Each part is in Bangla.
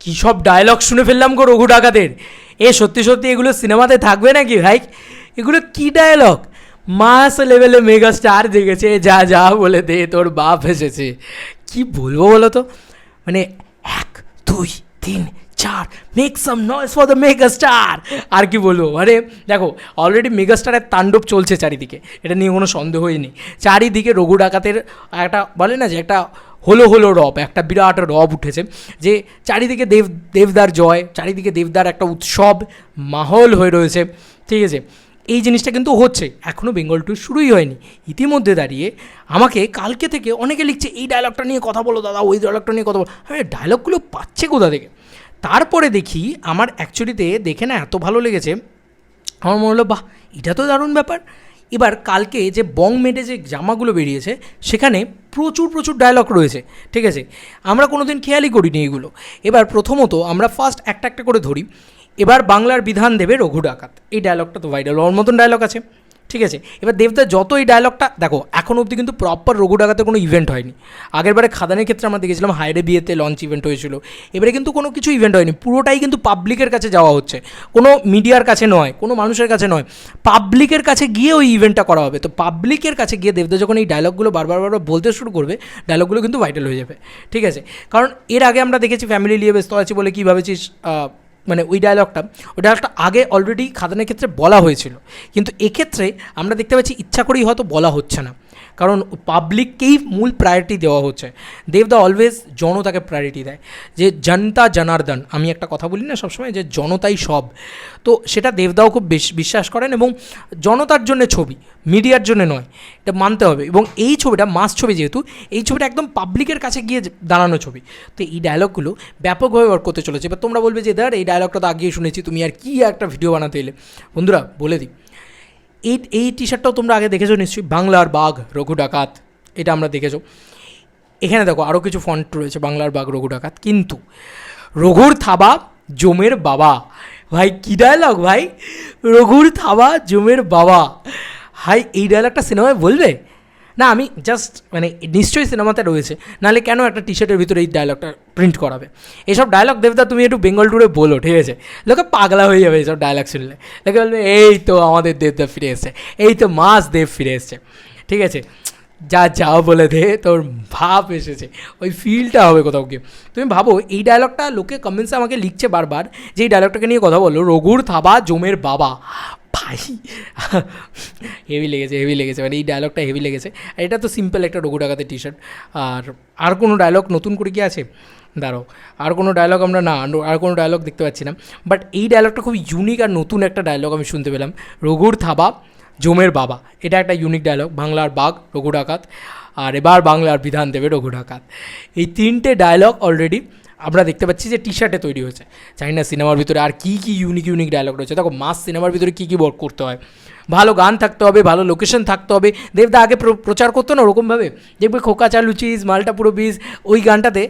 কী সব ডায়লগ শুনে ফেললাম গো রঘু ডাকাতের। এ, সত্যি সত্যি এগুলো সিনেমাতে থাকবে নাকি ভাই? এগুলো কি ডায়লগ মাস লেভেলে মেগা স্টার দেখেছে যা যা বলে দে, তোর বাপ এসেছে। কি বলব বলো তো? মানে এক, দুই, তিন চার make some noise for the mega star আর কি বলব? আরে, দেখো অলরেডি মেগা স্টারের তাণ্ডব চলছে চারিদিকে। এটা নিয়ে কোনো সন্দেহই নেই। চারিদিকে রঘু ডাকাতের একটা, বলে না যে একটা হলো হলো রব, একটা বিরাট রব উঠেছে, যে চারিদিকে দেব, দেবদার জয়, চারিদিকে দেবদার একটা উৎসব, মাহল হয়ে রয়েছে। ঠিক আছে? এই জিনিসটা কিন্তু হচ্ছে। এখনও বেঙ্গল টু শুরুই হয়নি। ইতিমধ্যে দাঁড়িয়ে আমাকে কালকে থেকে অনেকে লিখছে, এই ডায়লগটা নিয়ে কথা বলো দাদা, ওই ডায়লগটা নিয়ে কথা বলো। হ্যাঁ ডায়লগগুলো পাচ্ছে কোথা থেকে? তারপরে দেখি আমার অ্যাকচুয়ালিতে দেখে না এত ভালো লেগেছে। আমার মনে হলো, বাহ, এটা তো দারুণ ব্যাপার। এবার কালকে যে বং মেডে যে জামাগুলো বেরিয়েছে, সেখানে প্রচুর প্রচুর ডায়লগ রয়েছে, ঠিক আছে? আমরা কোনো দিন খেয়ালই করিনি এগুলো। এবার প্রথমত আমরা ফার্স্ট একটা একটা করে ধরি। এবার বাংলার বিধান দেবে রঘু ডাকাত। এই ডায়লগটা তো ভাইরাল হওয়ার মতন ডায়লগ আছে। ঠিক আছে? এবার দেবদা যত এই ডায়লগটা দেখো, এখন অবধি কিন্তু প্রপার রঘু ডাকাতে কোনো ইভেন্ট হয়নি। আগেরবারে খাদানের ক্ষেত্রে আমরা দেখেছিলাম হায়রে বিয়েতে লঞ্চ ইভেন্ট হয়েছিল। এবারে কিন্তু কোনো কিছু ইভেন্ট হয়নি। পুরোটাই কিন্তু পাবলিকের কাছে যাওয়া হচ্ছে। কোনো মিডিয়ার কাছে নয়, কোনো মানুষের কাছে নয়। পাবলিকের কাছে গিয়ে ওই ইভেন্টটা করা হবে। তো পাবলিকের কাছে গিয়ে দেবদা যখন এই ডায়লগগুলো বারবার বারবার বলতে শুরু করবে ডায়লগগুলো কিন্তু ভাইটাল হয়ে যাবে। ঠিক আছে? কারণ এর আগে আমরা দেখেছি ফ্যামিলি নিয়ে ব্যস্ত আছি বলে কী ভাবেছিস মানে ওই ডায়লগটা ওই ডায়লগটা আগে অলরেডি খাদানের ক্ষেত্রে বলা হয়েছিল। কিন্তু এক্ষেত্রে আমরা দেখতে পাচ্ছি ইচ্ছা করেই হয়তো বলা হচ্ছে না। কারণ পাবলিককেই মূল প্রায়োরিটি দেওয়া হচ্ছে। দেবদা অলওয়েজ জনতাকে প্রায়োরিটি দেয়। যে জনতা জনার্দন, আমি একটা কথা বলি না সবসময়, যে জনতাই সব। তো সেটা দেবদাও খুব বেশ বিশ্বাস করেন এবং জনতার জন্য ছবি মিডিয়ার জন্য নয়, এটা মানতে হবে। এবং এই ছবিটা মাস ছবি যেহেতু, এই ছবিটা একদম পাবলিকের কাছে গিয়ে দাঁড়ানো ছবি। তো এই ডায়লগগুলো ব্যাপকভাবে ওয়ার্ক করতে চলেছে। এবার তোমরা বলবে যে দাঁড় এই ডায়লগটা তো আগেই শুনেছি, তুমি আর কি একটা ভিডিও বানাতে এলে? বন্ধুরা, বলে দিই। এই এই টি শার্টটাও তোমরা আগে দেখেছ নিশ্চয়ই, বাংলার বাঘ, রঘু ডাকাত, এটা আমরা দেখেছ। এখানে দেখো আরও কিছু ফন্ট রয়েছে, বাংলার বাঘ, রঘু ডাকাত। কিন্তু রঘুর থাবা জমের বাবা। ভাই, কী ডায়লগ ভাই? রঘুর থাবা জমের বাবা। হাই, এই ডায়লগটা সিনেমায় বলবে? না, আমি জাস্ট মানে নিশ্চয়ই সিনেমাতে রয়েছে, নাহলে কেন একটা টি শার্টের ভিতরে এই ডায়লগটা প্রিন্ট করাবে? এসব ডায়লগ দেবদা তুমি একটু বেঙ্গল টুরে বলো, ঠিক আছে? লোকে পাগলা হয়ে যাবে এইসব ডায়লগ শুনলে। লোকে বলবে, এই তো আমাদের দেবদা ফিরে এসছে, এই তো মাস দেব ফিরে এসছে। ঠিক আছে? যা যাও বলে দে, তোর ভাব এসেছে। ওই ফিলটা হবে কোথাও গিয়ে। তুমি ভাবো, এই ডায়লগটা লোকে কমেন্টসে আমাকে লিখছে বারবার, যে এই ডায়লগটাকে নিয়ে কথা বলো, রঘুর থাবা, জমের বাবা। ভাই। হেভি লেগেছে হেভি লেগেছে মানে এই ডায়লগটা হেভি লেগেছে। আর এটা তো সিম্পল একটা রঘু ডাকাতের টি শার্ট আর আর কোনো ডায়লগ নতুন করে কি আছে? দাঁড়াও, আর কোনো ডায়লগ আমরা না, আর কোনো ডায়লগ দেখতে পাচ্ছি না। বাট এই ডায়লগটা খুব ইউনিক আর নতুন একটা ডায়লগ আমি শুনতে পেলাম। রঘুর থাবা, জমের বাবা। এটা একটা ইউনিক ডায়লগ বাংলার বাঘ, রঘু ডাকাত। আর এবার বাংলার বিধান দেবে রঘু ডাকাত। এই তিনটে ডায়লগ অলরেডি আমরা দেখতে পাচ্ছি যে টি শার্টে তৈরি হয়েছে। জানি না সিনেমার ভিতরে আর কী কী ইউনিক ইউনিক ডায়লগ রয়েছে। দেখো মাস সিনেমার ভিতরে কী কী বর্ক করতে হয়? ভালো গান থাকতে হবে, ভালো লোকেশন থাকতে হবে। দেবদা আগে প্র- প্রচার করতো না ওরকমভাবে। দেখবে খোকা চালু চিজ মালটা পুরো বীজ ওই গানটাতে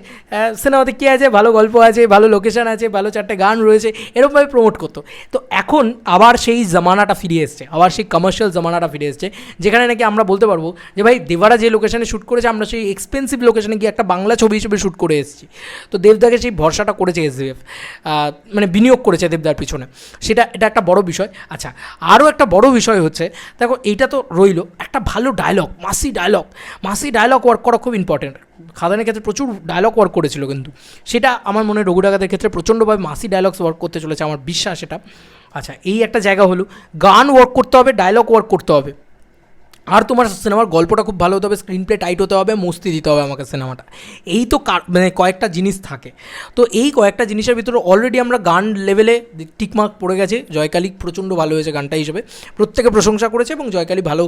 সিনেমাতে কী আছে? ভালো গল্প আছে, ভালো লোকেশন আছে, ভালো চারটে গান রয়েছে, এরকমভাবে প্রমোট করতো। তো এখন আবার সেই জামানাটা ফিরে এসছে, আবার সেই কমার্শিয়াল জামানাটা ফিরে এসছে, যেখানে নাকি আমরা বলতে পারব যে, ভাই, দেবারা যে লোকেশনে শ্যুট করেছে, আমরা সেই এক্সপেন্সিভ লোকেশনে গিয়ে একটা বাংলা ছবি হিসেবে শ্যুট করে এসেছি। তো দেবদাকে সেই ভরসাটা করেছে এসডিএফ মানে বিনিয়োগ করেছে দেবদার পিছনে। সেটা, এটা একটা বড় বিষয়। আচ্ছা আরও একটা বড় বিষয় হচ্ছে, দেখো এইটা তো রইল একটা ভালো ডায়লগ মাসি ডায়লগ মাসি ডায়লগ ওয়ার্ক করা খুব ইম্পর্টেন্ট খাদানের ক্ষেত্রে প্রচুর ডায়লগ ওয়ার্ক করেছিল কিন্তু। সেটা আমার মনে হয় রঘু ডাকাতের ক্ষেত্রে প্রচণ্ডভাবে মাসি ডায়লগস ওয়ার্ক করতে চলেছে, আমার বিশ্বাস এটা। আচ্ছা এই একটা জায়গা হলো, গান ওয়ার্ক করতে হবে ডায়লগ ওয়ার্ক করতে হবে। আর তোমার সিনেমার গল্পটা খুব ভালো হতে হবে স্ক্রিন প্লে টাইট হতে হবে, মস্তি দিতে হবে আমাকে সিনেমাটা। এই তো মানে কয়েকটা জিনিস থাকে। তো এই কয়েকটা জিনিসের ভিতরে অলরেডি আমরা গান লেভেলে টিকমার্ক পড়ে গেছে। জয়কালী প্রচণ্ড ভালো হয়েছে গানটা হিসেবে। প্রত্যেকে প্রশংসা করেছে এবং জয়কালী ভালো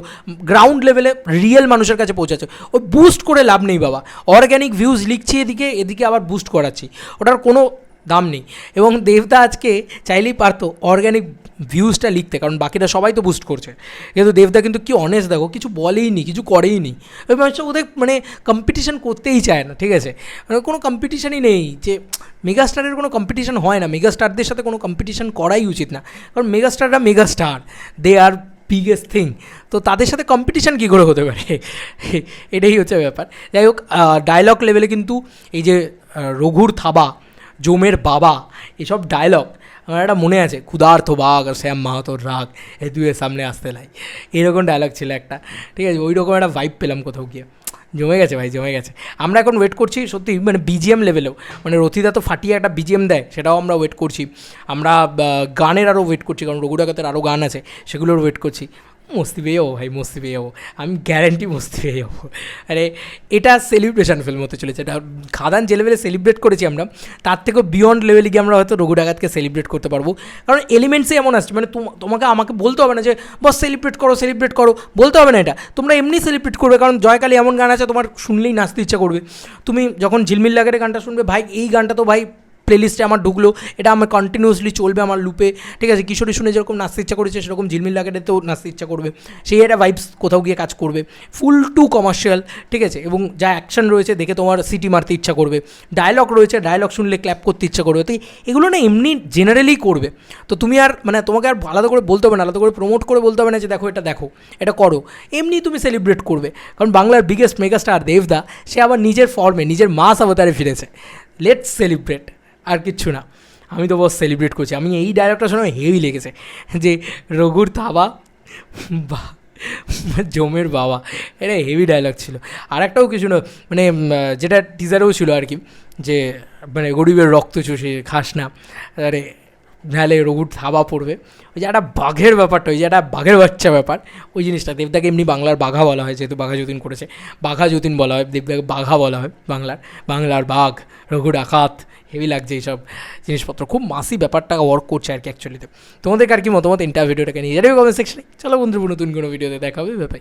গ্রাউন্ড লেভেলে রিয়েল মানুষের কাছে পৌঁছাচ্ছে ওই বুস্ট করে লাভ নেই বাবা। অর্গ্যানিক ভিউজ লিখছি এদিকে এদিকে আবার বুস্ট করাচ্ছি। ওটার কোনো দাম নেই। এবং দেবদা আজকে চাইলেই পারতো অর্গ্যানিক ভিউজটা লিখতে, কারণ বাকিরা সবাই তো বুস্ট করছে। কিন্তু দেবদা কিন্তু কি অনেস্ট দেখো, কিছু বলেই নি, কিছু করেই নি। ওদের মানে কম্পিটিশন করতেই চায় না, ঠিক আছে? মানে কোনো কম্পিটিশানই নেই যে মেগাস্টারের কোনো কম্পিটিশন হয় না মেগাস্টারদের সাথে কোনো কম্পিটিশন করাই উচিত না। কারণ মেগাস্টাররা megastar they are biggest thing তো তাদের সাথে কম্পিটিশান কী করে হতে পারে? এটাই হচ্ছে ব্যাপার। যাই হোক ডায়লগ লেভেলে কিন্তু এই যে রঘুর থাবা জমের বাবা, এসব ডায়লগ আমার একটা মনে আছে ক্ষুধার্থ বাঘ আর শ্যাম মাহাতোর রাগ, এ দুয়ের সামনে আসতে লাই। এরকম ডায়লগ ছিল একটা, ঠিক আছে ওই রকম একটা ভাইব পেলাম কোথাও গিয়ে। জমে গেছে ভাই, জমে গেছে। আমরা এখন ওয়েট করছি সত্যি মানে বিজিএম লেভেলেও মানে রথিদা তো ফাটিয়ে একটা বিজিএম দেয়, সেটাও আমরা ওয়েট করছি। আমরা গানের আরও ওয়েট করছি, কারণ রঘুডাকাতের আরও গান আছে, সেগুলোর ওয়েট করছি। মস্তি পেয়ে যাব ভাই মস্তি পেয়ে যাব আমি গ্যারান্টি মস্তি পেয়ে যাব আরে, এটা সেলিব্রেশন ফিল্ম হতে চলেছে। এটা খাদান যে লেভেলে সেলিব্রেট করেছি আমরা, তার থেকেও বিয়ন্ড লেভেলে গিয়ে আমরা হয়তো রঘু ডাকাতকে সেলিব্রেট করতে পারব। কারণ এলিমেন্টসই এমন আসছে মানে তোম- তোমাকে, আমাকে বলতে হবে না যে, বস সেলিব্রেট করো সেলিব্রেট করো। বলতে হবে না এটা। তোমরা এমনি সেলিব্রেট করবে, কারণ জয়কালী এমন গান আছে, তোমার শুনলেই নাচতে ইচ্ছা করবে। তুমি যখন ঝিলমিল লাগের গানটা শুনবে, ভাই, এই গানটা তো ভাই প্লেলিস্টে আমার ঢুকলো, এটা আমার কন্টিনিউসলি চলবে আমার লুপে ঠিক আছে, কিশোরী শুনে যেরকম নাচতে ইচ্ছা করেছে, সেরকম ঝিলমিল লাগাতেও নাচতে ইচ্ছা করবে। সেই একটা ভাইবস কোথাও গিয়ে কাজ করবে। ফুল টু কমার্শিয়াল ঠিক আছে, এবং যা অ্যাকশন রয়েছে, দেখে তোমার সিটি মারতে ইচ্ছা করবে। ডায়লগ রয়েছে ডায়লগ শুনলে ক্ল্যাপ করতে ইচ্ছা করবে। তো এগুলো না এমনি জেনারেলি করবে। তো তুমি আর মানে তোমাকে আর আলাদা করে বলতে হবে না, আলাদা করে প্রমোট করে বলতে হবে না যে দেখো, এটা দেখো, এটা করো। এমনি তুমি সেলিব্রেট করবে। কারণ বাংলার বিগেস্ট মেগাস্টার দেবদা, সে আবার নিজের ফর্মে নিজের মাস অবতারে ফিরেছে। লেটস সেলিব্রেট আর কিচ্ছু না। আমি তো বস সেলিব্রেট করছি। আমি এই ডায়লগটা শুনে হেভি লেগেছে যে, রঘুর থাবা বা জমের বাবা। এটা হেভি ডায়লগ ছিল। আর একটাও কিছু না মানে যেটা টিজারেও ছিল আর কি, যে মানে গরিবের রক্ত চষে খাস না। আরে নাহলে রঘুর থাবা পড়বে। ওই যে একটা বাঘের ব্যাপারটা, ওই যে একটা বাঘের বাচ্চা ব্যাপার, ওই জিনিসটা। দেবদাকে এমনি বাংলার বাঘা বলা হয়, যেহেতু বাঘা যতীন করেছে। বাঘা যতীন বলা হয়, দেবদাকে বাঘা বলা হয় বাংলার। বাংলার বাঘ রঘু ডাকাত হেভি লাগছে এইসব জিনিসপত্র। খুব মাসি ব্যাপারটা ওয়ার্ক করছে আর কি অ্যাকচুয়ালিতে তোমাদের আর কি মতামত ইন্টার ভিডিওটাকে নিয়ে যাবে কমেন্ট সেকশনে চলো বন্ধুর, নতুন কোনো ভিডিওতে দেখা হবে ব্যাপার